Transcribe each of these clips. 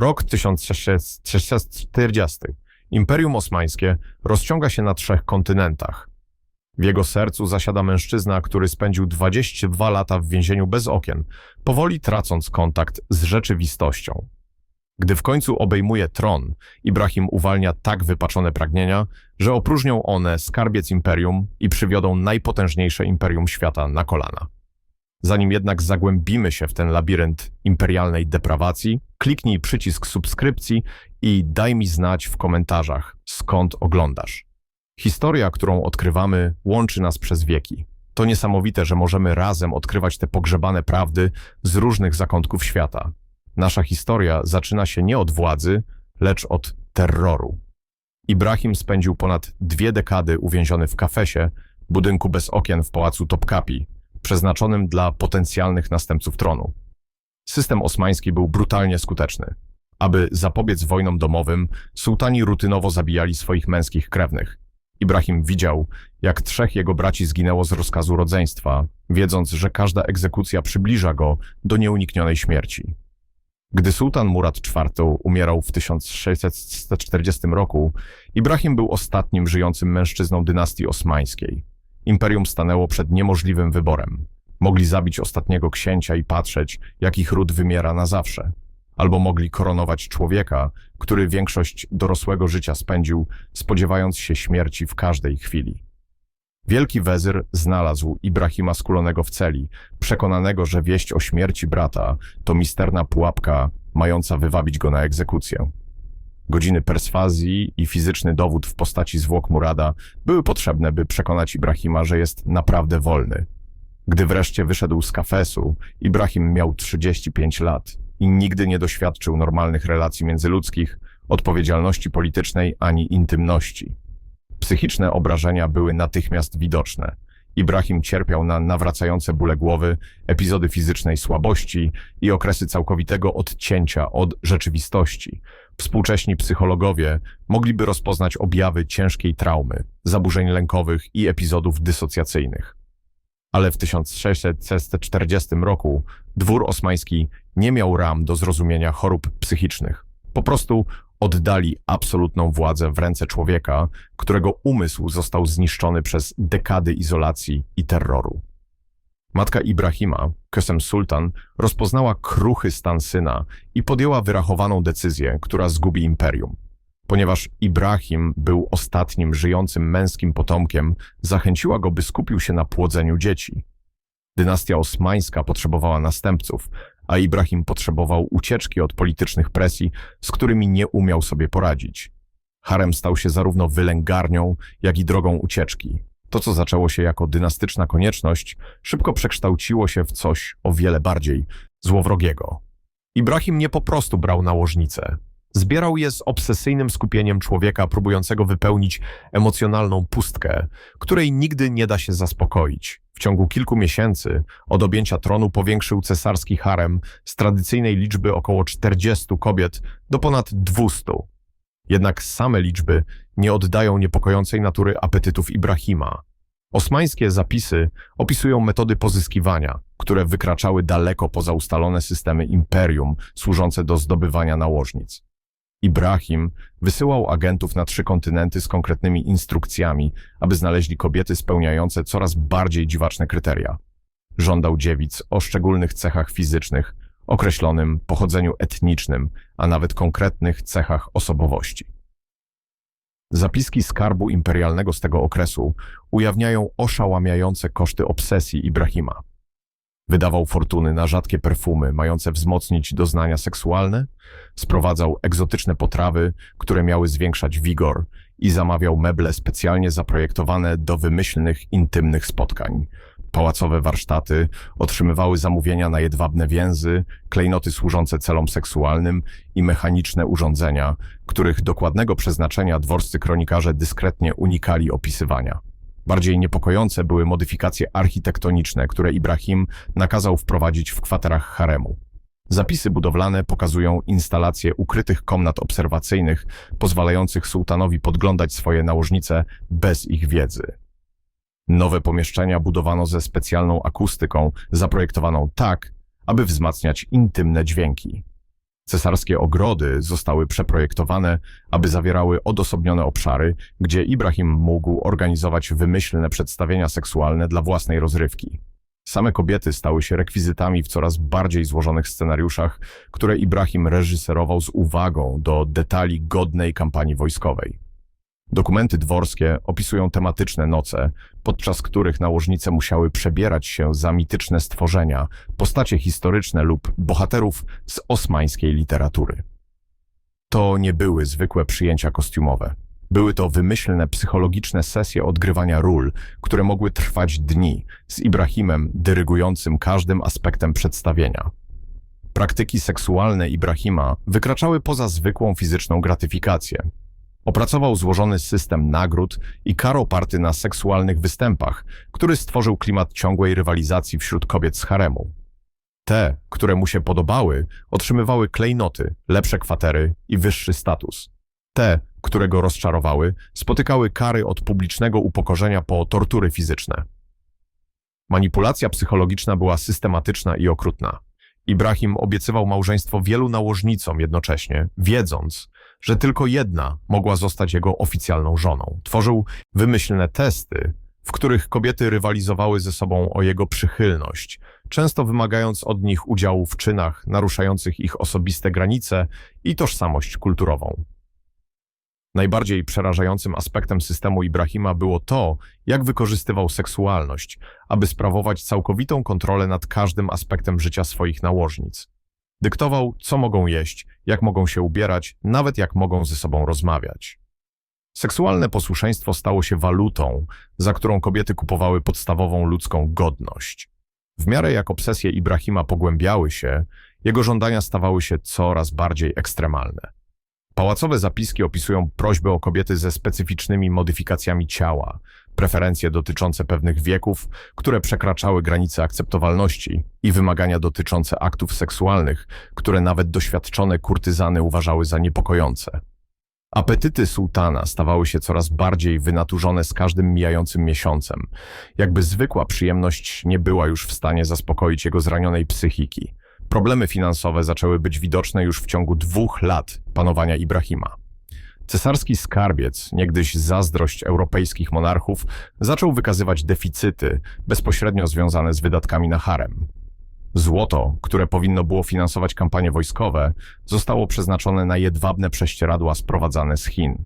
Rok 1640. Imperium Osmańskie rozciąga się na trzech kontynentach. W jego sercu zasiada mężczyzna, który spędził 22 lata w więzieniu bez okien, powoli tracąc kontakt z rzeczywistością. Gdy w końcu obejmuje tron, Ibrahim uwalnia tak wypaczone pragnienia, że opróżnią one skarbiec imperium i przywiodą najpotężniejsze imperium świata na kolana. Zanim jednak zagłębimy się w ten labirynt imperialnej deprawacji, kliknij przycisk subskrypcji i daj mi znać w komentarzach, skąd oglądasz. Historia, którą odkrywamy, łączy nas przez wieki. To niesamowite, że możemy razem odkrywać te pogrzebane prawdy z różnych zakątków świata. Nasza historia zaczyna się nie od władzy, lecz od terroru. Ibrahim spędził ponad dwie dekady uwięziony w kafesie, budynku bez okien w pałacu Topkapi, przeznaczonym dla potencjalnych następców tronu. System osmański był brutalnie skuteczny. Aby zapobiec wojnom domowym, sułtani rutynowo zabijali swoich męskich krewnych. Ibrahim widział, jak trzech jego braci zginęło z rozkazu rodzeństwa, wiedząc, że każda egzekucja przybliża go do nieuniknionej śmierci. Gdy sułtan Murad IV umierał w 1640 roku, Ibrahim był ostatnim żyjącym mężczyzną dynastii osmańskiej. Imperium stanęło przed niemożliwym wyborem. Mogli zabić ostatniego księcia i patrzeć, jak ich ród wymiera na zawsze. Albo mogli koronować człowieka, który większość dorosłego życia spędził, spodziewając się śmierci w każdej chwili. Wielki wezyr znalazł Ibrahima skulonego w celi, przekonanego, że wieść o śmierci brata to misterna pułapka mająca wywabić go na egzekucję. Godziny perswazji i fizyczny dowód w postaci zwłok Murada były potrzebne, by przekonać Ibrahima, że jest naprawdę wolny. Gdy wreszcie wyszedł z kafesu, Ibrahim miał 35 lat i nigdy nie doświadczył normalnych relacji międzyludzkich, odpowiedzialności politycznej ani intymności. Psychiczne obrażenia były natychmiast widoczne. Ibrahim cierpiał na nawracające bóle głowy, epizody fizycznej słabości i okresy całkowitego odcięcia od rzeczywistości. Współcześni psychologowie mogliby rozpoznać objawy ciężkiej traumy, zaburzeń lękowych i epizodów dysocjacyjnych. Ale w 1640 roku dwór osmański nie miał ram do zrozumienia chorób psychicznych. Po prostu oddali absolutną władzę w ręce człowieka, którego umysł został zniszczony przez dekady izolacji i terroru. Matka Ibrahima, Kesem Sultan, rozpoznała kruchy stan syna i podjęła wyrachowaną decyzję, która zgubi imperium. Ponieważ Ibrahim był ostatnim żyjącym męskim potomkiem, zachęciła go, by skupił się na płodzeniu dzieci. Dynastia osmańska potrzebowała następców, a Ibrahim potrzebował ucieczki od politycznych presji, z którymi nie umiał sobie poradzić. Harem stał się zarówno wylęgarnią, jak i drogą ucieczki. To, co zaczęło się jako dynastyczna konieczność, szybko przekształciło się w coś o wiele bardziej złowrogiego. Ibrahim nie po prostu brał nałożnice. Zbierał je z obsesyjnym skupieniem człowieka próbującego wypełnić emocjonalną pustkę, której nigdy nie da się zaspokoić. W ciągu kilku miesięcy od objęcia tronu powiększył cesarski harem z tradycyjnej liczby około 40 kobiet do ponad 200. Jednak same liczby nie oddają niepokojącej natury apetytów Ibrahima. Osmańskie zapisy opisują metody pozyskiwania, które wykraczały daleko poza ustalone systemy imperium służące do zdobywania nałożnic. Ibrahim wysyłał agentów na trzy kontynenty z konkretnymi instrukcjami, aby znaleźli kobiety spełniające coraz bardziej dziwaczne kryteria. Żądał dziewic o szczególnych cechach fizycznych, określonym pochodzeniu etnicznym, a nawet konkretnych cechach osobowości. Zapiski skarbu imperialnego z tego okresu ujawniają oszałamiające koszty obsesji Ibrahima. Wydawał fortuny na rzadkie perfumy mające wzmocnić doznania seksualne, sprowadzał egzotyczne potrawy, które miały zwiększać wigor i zamawiał meble specjalnie zaprojektowane do wymyślnych, intymnych spotkań. Pałacowe warsztaty otrzymywały zamówienia na jedwabne więzy, klejnoty służące celom seksualnym i mechaniczne urządzenia, których dokładnego przeznaczenia dworscy kronikarze dyskretnie unikali opisywania. Bardziej niepokojące były modyfikacje architektoniczne, które Ibrahim nakazał wprowadzić w kwaterach haremu. Zapisy budowlane pokazują instalacje ukrytych komnat obserwacyjnych, pozwalających sułtanowi podglądać swoje nałożnice bez ich wiedzy. Nowe pomieszczenia budowano ze specjalną akustyką, zaprojektowaną tak, aby wzmacniać intymne dźwięki. Cesarskie ogrody zostały przeprojektowane, aby zawierały odosobnione obszary, gdzie Ibrahim mógł organizować wymyślne przedstawienia seksualne dla własnej rozrywki. Same kobiety stały się rekwizytami w coraz bardziej złożonych scenariuszach, które Ibrahim reżyserował z uwagą do detali godnej kampanii wojskowej. Dokumenty dworskie opisują tematyczne noce, podczas których nałożnice musiały przebierać się za mityczne stworzenia, postacie historyczne lub bohaterów z osmańskiej literatury. To nie były zwykłe przyjęcia kostiumowe. Były to wymyślne psychologiczne sesje odgrywania ról, które mogły trwać dni, z Ibrahimem dyrygującym każdym aspektem przedstawienia. Praktyki seksualne Ibrahima wykraczały poza zwykłą fizyczną gratyfikację. Opracował złożony system nagród i kar oparty na seksualnych występach, który stworzył klimat ciągłej rywalizacji wśród kobiet z haremu. Te, które mu się podobały, otrzymywały klejnoty, lepsze kwatery i wyższy status. Te, które go rozczarowały, spotykały kary od publicznego upokorzenia po tortury fizyczne. Manipulacja psychologiczna była systematyczna i okrutna. Ibrahim obiecywał małżeństwo wielu nałożnicom jednocześnie, wiedząc, że tylko jedna mogła zostać jego oficjalną żoną. Tworzył wymyślne testy, w których kobiety rywalizowały ze sobą o jego przychylność, często wymagając od nich udziału w czynach naruszających ich osobiste granice i tożsamość kulturową. Najbardziej przerażającym aspektem systemu Ibrahima było to, jak wykorzystywał seksualność, aby sprawować całkowitą kontrolę nad każdym aspektem życia swoich nałożnic. Dyktował, co mogą jeść, jak mogą się ubierać, nawet jak mogą ze sobą rozmawiać. Seksualne posłuszeństwo stało się walutą, za którą kobiety kupowały podstawową ludzką godność. W miarę jak obsesje Ibrahima pogłębiały się, jego żądania stawały się coraz bardziej ekstremalne. Pałacowe zapiski opisują prośby o kobiety ze specyficznymi modyfikacjami ciała, preferencje dotyczące pewnych wieków, które przekraczały granice akceptowalności i wymagania dotyczące aktów seksualnych, które nawet doświadczone kurtyzany uważały za niepokojące. Apetyty sułtana stawały się coraz bardziej wynaturzone z każdym mijającym miesiącem, jakby zwykła przyjemność nie była już w stanie zaspokoić jego zranionej psychiki. Problemy finansowe zaczęły być widoczne już w ciągu dwóch lat panowania Ibrahima. Cesarski skarbiec, niegdyś zazdrość europejskich monarchów, zaczął wykazywać deficyty bezpośrednio związane z wydatkami na harem. Złoto, które powinno było finansować kampanie wojskowe, zostało przeznaczone na jedwabne prześcieradła sprowadzane z Chin.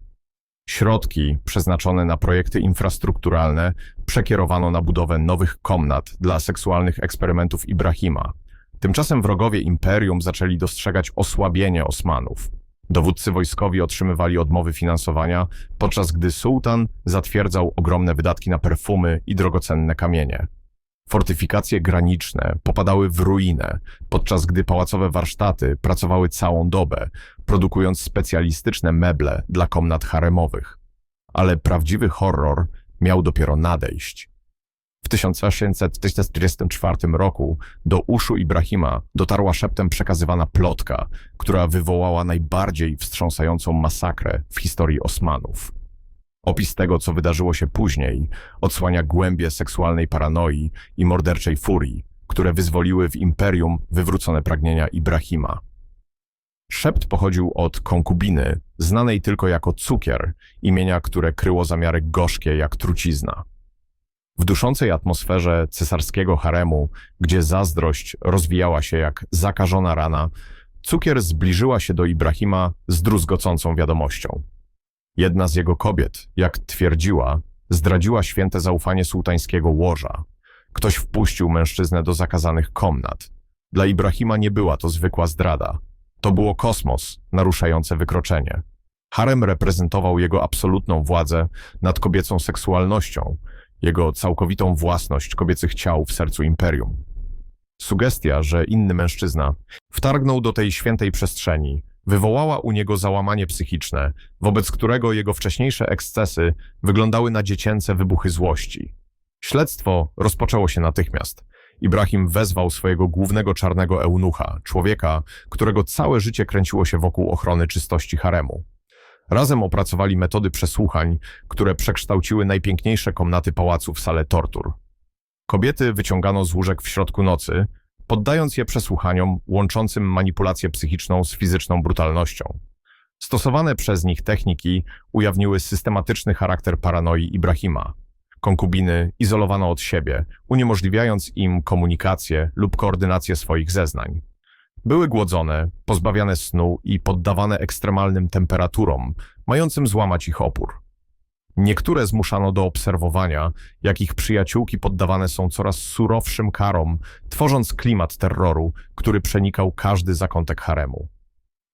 Środki przeznaczone na projekty infrastrukturalne przekierowano na budowę nowych komnat dla seksualnych eksperymentów Ibrahima. Tymczasem wrogowie imperium zaczęli dostrzegać osłabienie Osmanów. Dowódcy wojskowi otrzymywali odmowy finansowania, podczas gdy sułtan zatwierdzał ogromne wydatki na perfumy i drogocenne kamienie. Fortyfikacje graniczne popadały w ruinę, podczas gdy pałacowe warsztaty pracowały całą dobę, produkując specjalistyczne meble dla komnat haremowych. Ale prawdziwy horror miał dopiero nadejść. W 1844 roku do uszu Ibrahima dotarła szeptem przekazywana plotka, która wywołała najbardziej wstrząsającą masakrę w historii Osmanów. Opis tego, co wydarzyło się później, odsłania głębie seksualnej paranoi i morderczej furii, które wyzwoliły w imperium wywrócone pragnienia Ibrahima. Szept pochodził od konkubiny, znanej tylko jako cukier, imienia, które kryło zamiary gorzkie jak trucizna. W duszącej atmosferze cesarskiego haremu, gdzie zazdrość rozwijała się jak zakażona rana, cukier zbliżyła się do Ibrahima z druzgocącą wiadomością. Jedna z jego kobiet, jak twierdziła, zdradziła święte zaufanie sułtańskiego łoża. Ktoś wpuścił mężczyznę do zakazanych komnat. Dla Ibrahima nie była to zwykła zdrada. To było kosmos, naruszające wykroczenie. Harem reprezentował jego absolutną władzę nad kobiecą seksualnością, jego całkowitą własność kobiecych ciał w sercu imperium. Sugestia, że inny mężczyzna wtargnął do tej świętej przestrzeni, wywołała u niego załamanie psychiczne, wobec którego jego wcześniejsze ekscesy wyglądały na dziecięce wybuchy złości. Śledztwo rozpoczęło się natychmiast. Ibrahim wezwał swojego głównego czarnego eunucha, człowieka, którego całe życie kręciło się wokół ochrony czystości haremu. Razem opracowali metody przesłuchań, które przekształciły najpiękniejsze komnaty pałacu w salę tortur. Kobiety wyciągano z łóżek w środku nocy, poddając je przesłuchaniom łączącym manipulację psychiczną z fizyczną brutalnością. Stosowane przez nich techniki ujawniły systematyczny charakter paranoi Ibrahima. Konkubiny izolowano od siebie, uniemożliwiając im komunikację lub koordynację swoich zeznań. Były głodzone, pozbawiane snu i poddawane ekstremalnym temperaturom, mającym złamać ich opór. Niektóre zmuszano do obserwowania, jak ich przyjaciółki poddawane są coraz surowszym karom, tworząc klimat terroru, który przenikał każdy zakątek haremu.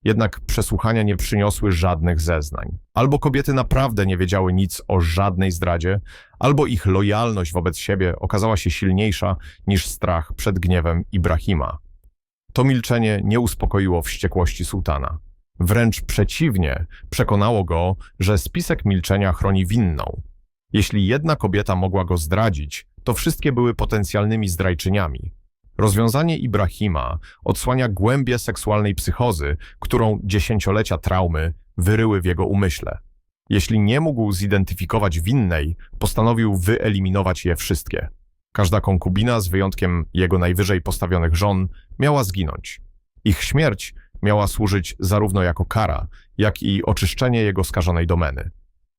Jednak przesłuchania nie przyniosły żadnych zeznań. Albo kobiety naprawdę nie wiedziały nic o żadnej zdradzie, albo ich lojalność wobec siebie okazała się silniejsza niż strach przed gniewem Ibrahima. To milczenie nie uspokoiło wściekłości sułtana. Wręcz przeciwnie, przekonało go, że spisek milczenia chroni winną. Jeśli jedna kobieta mogła go zdradzić, to wszystkie były potencjalnymi zdrajczyniami. Rozwiązanie Ibrahima odsłania głębię seksualnej psychozy, którą dziesięciolecia traumy wyryły w jego umyśle. Jeśli nie mógł zidentyfikować winnej, postanowił wyeliminować je wszystkie. Każda konkubina, z wyjątkiem jego najwyżej postawionych żon, miała zginąć. Ich śmierć miała służyć zarówno jako kara, jak i oczyszczenie jego skażonej domeny.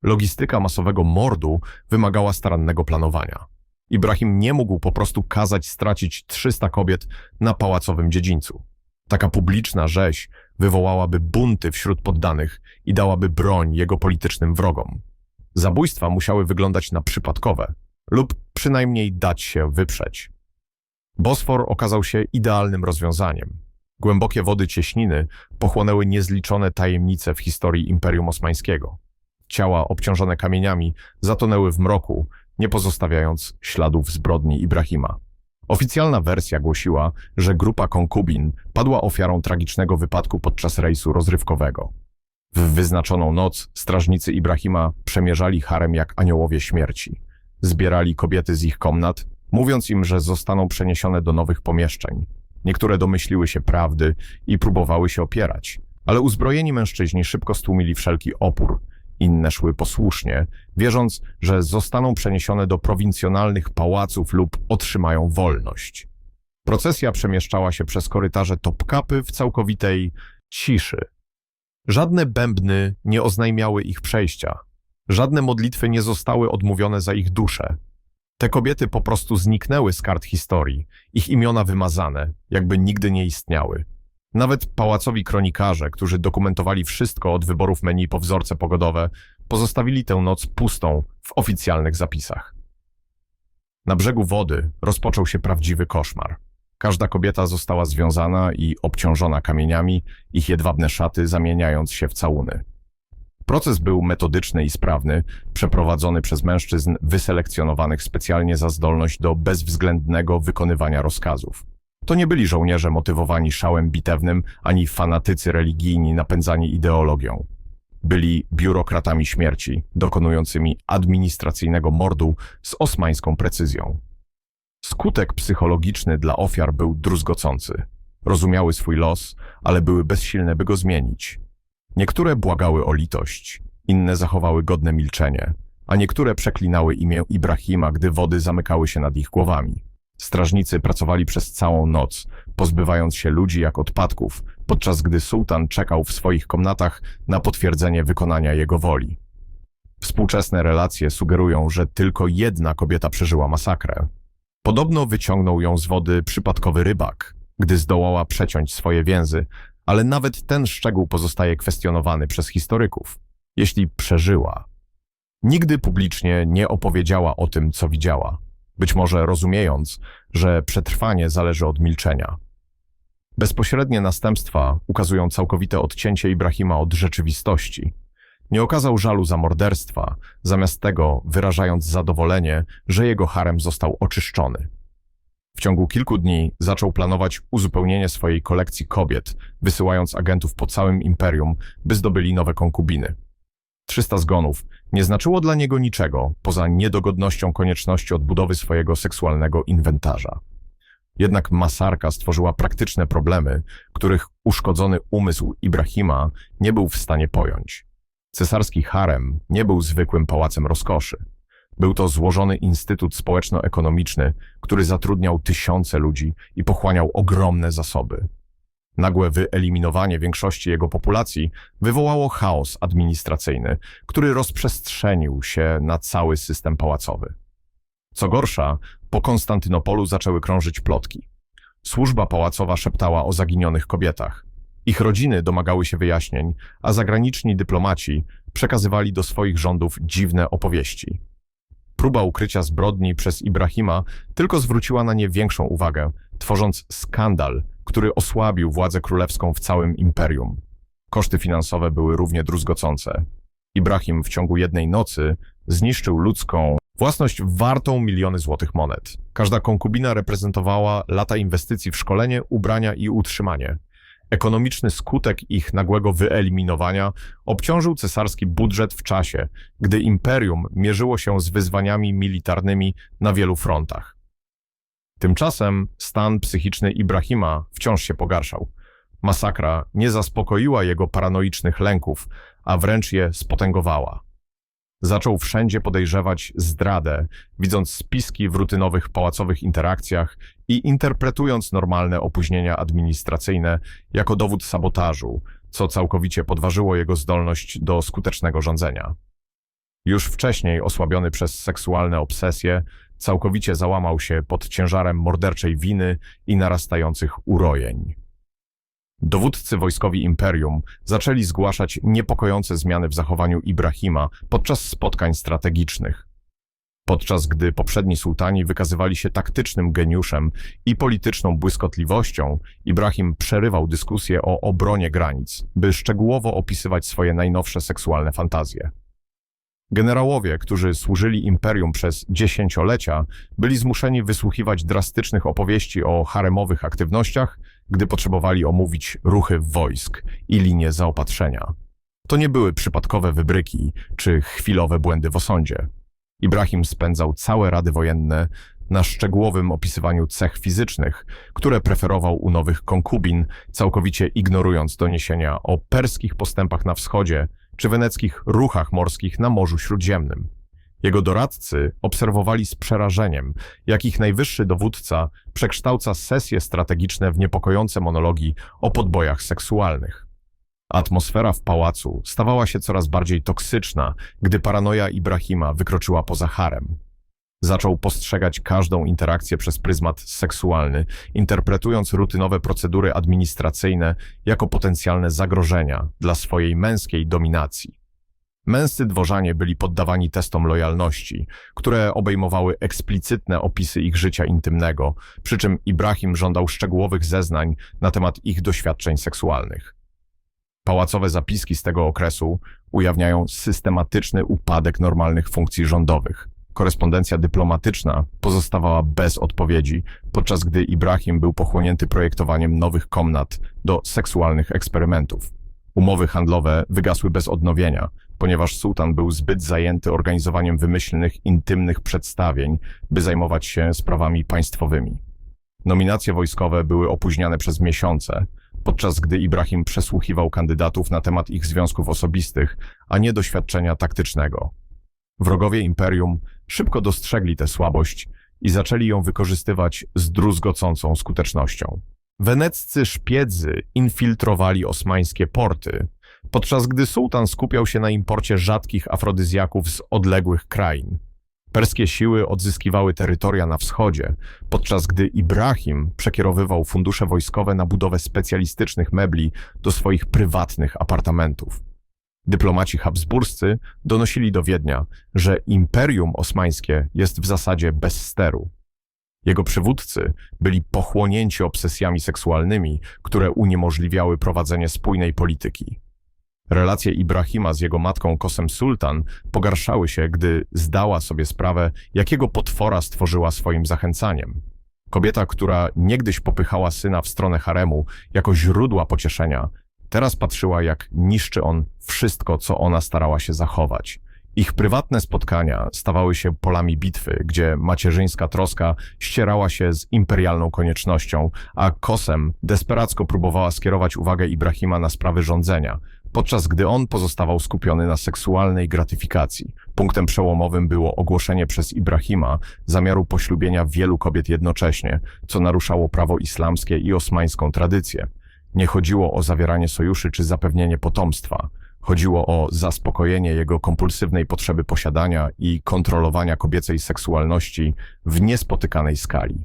Logistyka masowego mordu wymagała starannego planowania. Ibrahim nie mógł po prostu kazać stracić 300 kobiet na pałacowym dziedzińcu. Taka publiczna rzeź wywołałaby bunty wśród poddanych i dałaby broń jego politycznym wrogom. Zabójstwa musiały wyglądać na przypadkowe lub przynajmniej dać się wyprzeć. Bosfor okazał się idealnym rozwiązaniem. Głębokie wody cieśniny pochłonęły niezliczone tajemnice w historii Imperium Osmańskiego. Ciała obciążone kamieniami zatonęły w mroku, nie pozostawiając śladów zbrodni Ibrahima. Oficjalna wersja głosiła, że grupa konkubin padła ofiarą tragicznego wypadku podczas rejsu rozrywkowego. W wyznaczoną noc strażnicy Ibrahima przemierzali harem jak aniołowie śmierci. Zbierali kobiety z ich komnat, mówiąc im, że zostaną przeniesione do nowych pomieszczeń. Niektóre domyśliły się prawdy i próbowały się opierać, ale uzbrojeni mężczyźni szybko stłumili wszelki opór. Inne szły posłusznie, wierząc, że zostaną przeniesione do prowincjonalnych pałaców lub otrzymają wolność. Procesja przemieszczała się przez korytarze Topkapy w całkowitej ciszy. Żadne bębny nie oznajmiały ich przejścia. Żadne modlitwy nie zostały odmówione za ich dusze. Te kobiety po prostu zniknęły z kart historii, ich imiona wymazane, jakby nigdy nie istniały. Nawet pałacowi kronikarze, którzy dokumentowali wszystko od wyborów menu po wzorce pogodowe, pozostawili tę noc pustą w oficjalnych zapisach. Na brzegu wody rozpoczął się prawdziwy koszmar. Każda kobieta została związana i obciążona kamieniami, ich jedwabne szaty zamieniając się w całuny. Proces był metodyczny i sprawny, przeprowadzony przez mężczyzn wyselekcjonowanych specjalnie za zdolność do bezwzględnego wykonywania rozkazów. To nie byli żołnierze motywowani szałem bitewnym, ani fanatycy religijni napędzani ideologią. Byli biurokratami śmierci, dokonującymi administracyjnego mordu z osmańską precyzją. Skutek psychologiczny dla ofiar był druzgocący. Rozumiały swój los, ale były bezsilne, by go zmienić. Niektóre błagały o litość, inne zachowały godne milczenie, a niektóre przeklinały imię Ibrahima, gdy wody zamykały się nad ich głowami. Strażnicy pracowali przez całą noc, pozbywając się ludzi jak odpadków, podczas gdy sułtan czekał w swoich komnatach na potwierdzenie wykonania jego woli. Współczesne relacje sugerują, że tylko jedna kobieta przeżyła masakrę. Podobno wyciągnął ją z wody przypadkowy rybak, gdy zdołała przeciąć swoje więzy, ale nawet ten szczegół pozostaje kwestionowany przez historyków. Jeśli przeżyła, nigdy publicznie nie opowiedziała o tym, co widziała, być może rozumiejąc, że przetrwanie zależy od milczenia. Bezpośrednie następstwa ukazują całkowite odcięcie Ibrahima od rzeczywistości. Nie okazał żalu za morderstwa, zamiast tego wyrażając zadowolenie, że jego harem został oczyszczony. W ciągu kilku dni zaczął planować uzupełnienie swojej kolekcji kobiet, wysyłając agentów po całym imperium, by zdobyli nowe konkubiny. 300 zgonów nie znaczyło dla niego niczego, poza niedogodnością konieczności odbudowy swojego seksualnego inwentarza. Jednak masarka stworzyła praktyczne problemy, których uszkodzony umysł Ibrahima nie był w stanie pojąć. Cesarski harem nie był zwykłym pałacem rozkoszy. Był to złożony instytut społeczno-ekonomiczny, który zatrudniał tysiące ludzi i pochłaniał ogromne zasoby. Nagłe wyeliminowanie większości jego populacji wywołało chaos administracyjny, który rozprzestrzenił się na cały system pałacowy. Co gorsza, po Konstantynopolu zaczęły krążyć plotki. Służba pałacowa szeptała o zaginionych kobietach. Ich rodziny domagały się wyjaśnień, a zagraniczni dyplomaci przekazywali do swoich rządów dziwne opowieści. Próba ukrycia zbrodni przez Ibrahima tylko zwróciła na nie większą uwagę, tworząc skandal, który osłabił władzę królewską w całym imperium. Koszty finansowe były równie druzgocące. Ibrahim w ciągu jednej nocy zniszczył ludzką własność wartą miliony złotych monet. Każda konkubina reprezentowała lata inwestycji w szkolenie, ubrania i utrzymanie. Ekonomiczny skutek ich nagłego wyeliminowania obciążył cesarski budżet w czasie, gdy imperium mierzyło się z wyzwaniami militarnymi na wielu frontach. Tymczasem stan psychiczny Ibrahima wciąż się pogarszał. Masakra nie zaspokoiła jego paranoicznych lęków, a wręcz je spotęgowała. Zaczął wszędzie podejrzewać zdradę, widząc spiski w rutynowych pałacowych interakcjach i interpretując normalne opóźnienia administracyjne jako dowód sabotażu, co całkowicie podważyło jego zdolność do skutecznego rządzenia. Już wcześniej osłabiony przez seksualne obsesje, całkowicie załamał się pod ciężarem morderczej winy i narastających urojeń. Dowódcy wojskowi imperium zaczęli zgłaszać niepokojące zmiany w zachowaniu Ibrahima podczas spotkań strategicznych. Podczas gdy poprzedni sułtani wykazywali się taktycznym geniuszem i polityczną błyskotliwością, Ibrahim przerywał dyskusję o obronie granic, by szczegółowo opisywać swoje najnowsze seksualne fantazje. Generałowie, którzy służyli imperium przez dziesięciolecia, byli zmuszeni wysłuchiwać drastycznych opowieści o haremowych aktywnościach, gdy potrzebowali omówić ruchy wojsk i linie zaopatrzenia. To nie były przypadkowe wybryki czy chwilowe błędy w osądzie. Ibrahim spędzał całe rady wojenne na szczegółowym opisywaniu cech fizycznych, które preferował u nowych konkubin, całkowicie ignorując doniesienia o perskich postępach na wschodzie czy weneckich ruchach morskich na Morzu Śródziemnym. Jego doradcy obserwowali z przerażeniem, jak ich najwyższy dowódca przekształca sesje strategiczne w niepokojące monologi o podbojach seksualnych. Atmosfera w pałacu stawała się coraz bardziej toksyczna, gdy paranoja Ibrahima wykroczyła poza harem. Zaczął postrzegać każdą interakcję przez pryzmat seksualny, interpretując rutynowe procedury administracyjne jako potencjalne zagrożenia dla swojej męskiej dominacji. Męscy dworzanie byli poddawani testom lojalności, które obejmowały eksplicytne opisy ich życia intymnego, przy czym Ibrahim żądał szczegółowych zeznań na temat ich doświadczeń seksualnych. Pałacowe zapiski z tego okresu ujawniają systematyczny upadek normalnych funkcji rządowych. Korespondencja dyplomatyczna pozostawała bez odpowiedzi, podczas gdy Ibrahim był pochłonięty projektowaniem nowych komnat do seksualnych eksperymentów. Umowy handlowe wygasły bez odnowienia, ponieważ sułtan był zbyt zajęty organizowaniem wymyślnych, intymnych przedstawień, by zajmować się sprawami państwowymi. Nominacje wojskowe były opóźniane przez miesiące, podczas gdy Ibrahim przesłuchiwał kandydatów na temat ich związków osobistych, a nie doświadczenia taktycznego. Wrogowie imperium szybko dostrzegli tę słabość i zaczęli ją wykorzystywać z druzgocącą skutecznością. Weneccy szpiedzy infiltrowali osmańskie porty, podczas gdy sułtan skupiał się na imporcie rzadkich afrodyzjaków z odległych krain. Perskie siły odzyskiwały terytoria na wschodzie, podczas gdy Ibrahim przekierowywał fundusze wojskowe na budowę specjalistycznych mebli do swoich prywatnych apartamentów. Dyplomaci habsburscy donosili do Wiednia, że Imperium Osmańskie jest w zasadzie bez steru. Jego przywódcy byli pochłonięci obsesjami seksualnymi, które uniemożliwiały prowadzenie spójnej polityki. Relacje Ibrahima z jego matką Kosem Sultan pogarszały się, gdy zdała sobie sprawę, jakiego potwora stworzyła swoim zachęcaniem. Kobieta, która niegdyś popychała syna w stronę haremu jako źródła pocieszenia, teraz patrzyła, jak niszczy on wszystko, co ona starała się zachować. Ich prywatne spotkania stawały się polami bitwy, gdzie macierzyńska troska ścierała się z imperialną koniecznością, a Kosem desperacko próbowała skierować uwagę Ibrahima na sprawy rządzenia, podczas gdy on pozostawał skupiony na seksualnej gratyfikacji. Punktem przełomowym było ogłoszenie przez Ibrahima zamiaru poślubienia wielu kobiet jednocześnie, co naruszało prawo islamskie i osmańską tradycję. Nie chodziło o zawieranie sojuszy czy zapewnienie potomstwa. Chodziło o zaspokojenie jego kompulsywnej potrzeby posiadania i kontrolowania kobiecej seksualności w niespotykanej skali.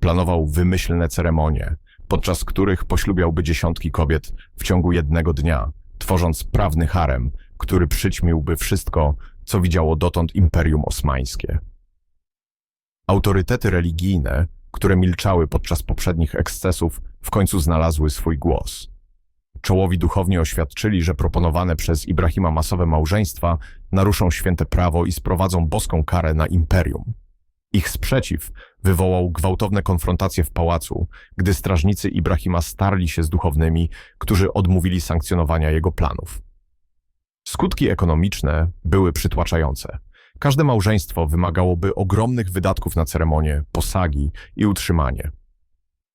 Planował wymyślne ceremonie, podczas których poślubiałby dziesiątki kobiet w ciągu jednego dnia, tworząc prawny harem, który przyćmiłby wszystko, co widziało dotąd Imperium Osmańskie. Autorytety religijne, które milczały podczas poprzednich ekscesów, w końcu znalazły swój głos. Czołowi duchowni oświadczyli, że proponowane przez Ibrahima masowe małżeństwa naruszą święte prawo i sprowadzą boską karę na imperium. Ich sprzeciw wywołał gwałtowne konfrontacje w pałacu, gdy strażnicy Ibrahima starli się z duchownymi, którzy odmówili sankcjonowania jego planów. Skutki ekonomiczne były przytłaczające. Każde małżeństwo wymagałoby ogromnych wydatków na ceremonię, posagi i utrzymanie.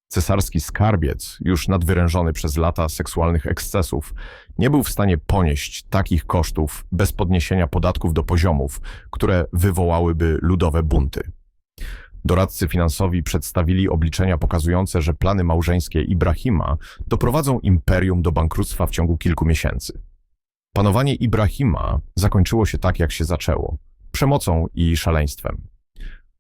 Cesarski skarbiec, już nadwyrężony przez lata seksualnych ekscesów, nie był w stanie ponieść takich kosztów bez podniesienia podatków do poziomów, które wywołałyby ludowe bunty. Doradcy finansowi przedstawili obliczenia pokazujące, że plany małżeńskie Ibrahima doprowadzą imperium do bankructwa w ciągu kilku miesięcy. Panowanie Ibrahima zakończyło się tak, jak się zaczęło przemocą i szaleństwem.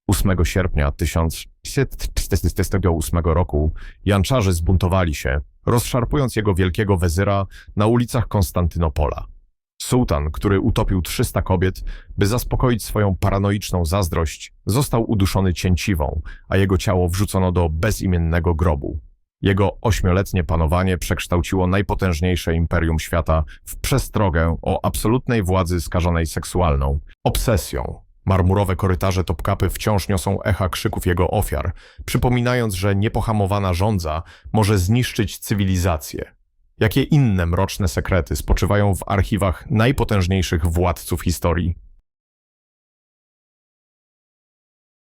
8 sierpnia 1648 roku Janczarze zbuntowali się, rozszarpując jego wielkiego wezyra na ulicach Konstantynopola. Sułtan, który utopił 300 kobiet, by zaspokoić swoją paranoiczną zazdrość, został uduszony cięciwą, a jego ciało wrzucono do bezimiennego grobu. Jego ośmioletnie panowanie przekształciło najpotężniejsze imperium świata w przestrogę o absolutnej władzy skażonej seksualną, obsesją. Marmurowe korytarze Topkapy wciąż niosą echa krzyków jego ofiar, przypominając, że niepohamowana żądza może zniszczyć cywilizację. Jakie inne mroczne sekrety spoczywają w archiwach najpotężniejszych władców historii?